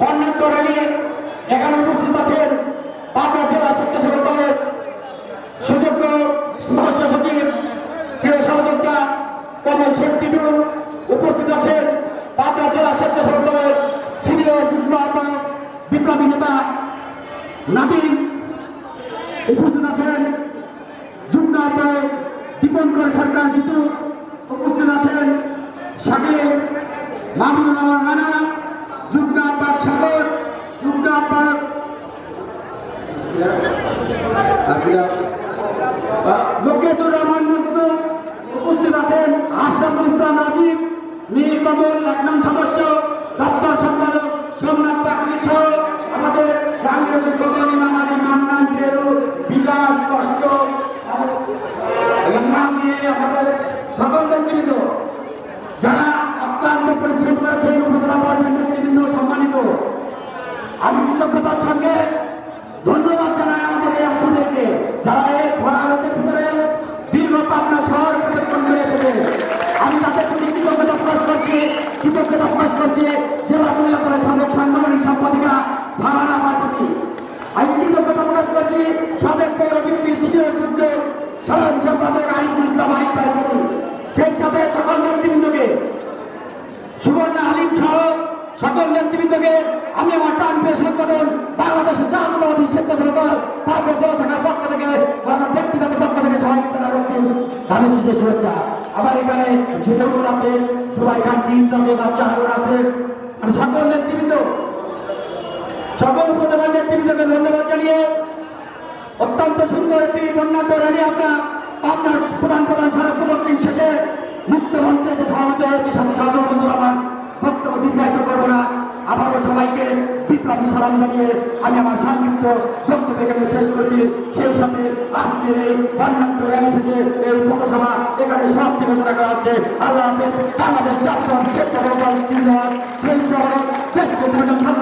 বর্ণাঢ্য এখানে উপস্থিত আছেন পাবনা জেলা স্বেচ্ছাসেবক দলের সুযোগ্য সদস্য সচিব, প্রিয় সহযোগিতা কমল শেট্টিটু উপস্থিত আছেন পাবনা জেলা স্বেচ্ছাসেবক দলের সিনিয়র যুগ্ম আহ্বায়ক, বিপ্লবী নেতা নাদিম। উপস্থিত আছেন যুগ্ম আহ্বায়ক দীপঙ্কর সরকার জিতু। উপস্থিত আছেন শাকিল মাহমুদুর রহমান রানা। আহ্বায়ক সাগর আহ্বায়ক লোকেশুর রহমান মজনু উপস্থিত আছেন, আশরাফুল ইসলাম রাজীব, মীর কমল এক নং সদস্য, দপ্তর সম্পাদক সোমনাথ বাক্সি সহ আমাদের জাহাঙ্গীর গগন ইমাম আলী মান্নান ফেরু বিকাশ কষ্ট নাম দিয়ে আমাদের সকল নেতৃবৃন্দ যারা অত্যন্ত পরিশ্রম করেছেন উপজেলা পর্যায়ের নেতৃবৃন্দ সম্মানিত আমি কৃতজ্ঞতার সঙ্গে ধন্যবাদ জানাই আমাদের এই আপুদেরকে যারা এই খরা রোদের ভিতরে দীর্ঘ পাবনা শহর করে এসেছে, আমি তাদের প্রতি কৃতজ্ঞতা প্রকাশ করছি, কৃতজ্ঞতা প্রকাশ করছি জেলা মহিলা দলের সাবেক সাংগঠনিক সম্পাদিকা ভারানা প্রতি। আমি কৃতজ্ঞতা প্রকাশ করছি সাবেক পৌর বিএনপি সিনিয়র যুদ্ধ সাধারণ সম্পাদক আরিফুল ইসলাম আরিফ প্রতি সেই সাথে সকল নেতৃবৃন্দকে, সুবর্ণ আলিম সহ সকল নেতৃবৃন্দকে আমি আমার প্রাণ সংগঠন ধানের শীষে শুভেচ্ছা। আবার এখানে জিতেউল আছে, সুবাই খান প্রিন্স আছে, বাচ্চা হারুন আছে। মানে সকল নেতৃবৃন্দ, সকল উপজেলার নেতৃবৃন্দকে ধন্যবাদ জানিয়ে অত্যন্ত সুন্দর একটি বন্যাঢ্য র্যালি আমরা আপনার প্রধান প্রধান সড়ক প্রদক্ষিণ শেষে মুক্ত মঞ্চে এসে সমাবেত হয়েছে। সাথে বন্ধুরা আমার বক্তব্য দীর্ঘায়িত করব না। আবারও সবাইকে বিপ্লবী সালাম জানিয়ে আমি আমার সংক্ষিপ্ত বক্তব্য করছি সেই সাথে আজকের এই বর্ণাঢ্য র্যালি শেষে এই পৌরসভা এখানে সমাপ্তি ঘোষণা করা হচ্ছে। আল্লাহ হাফেজ, বাংলাদেশ জাতীয় স্বেচ্ছাসেবক দল প্রধান খাদ্য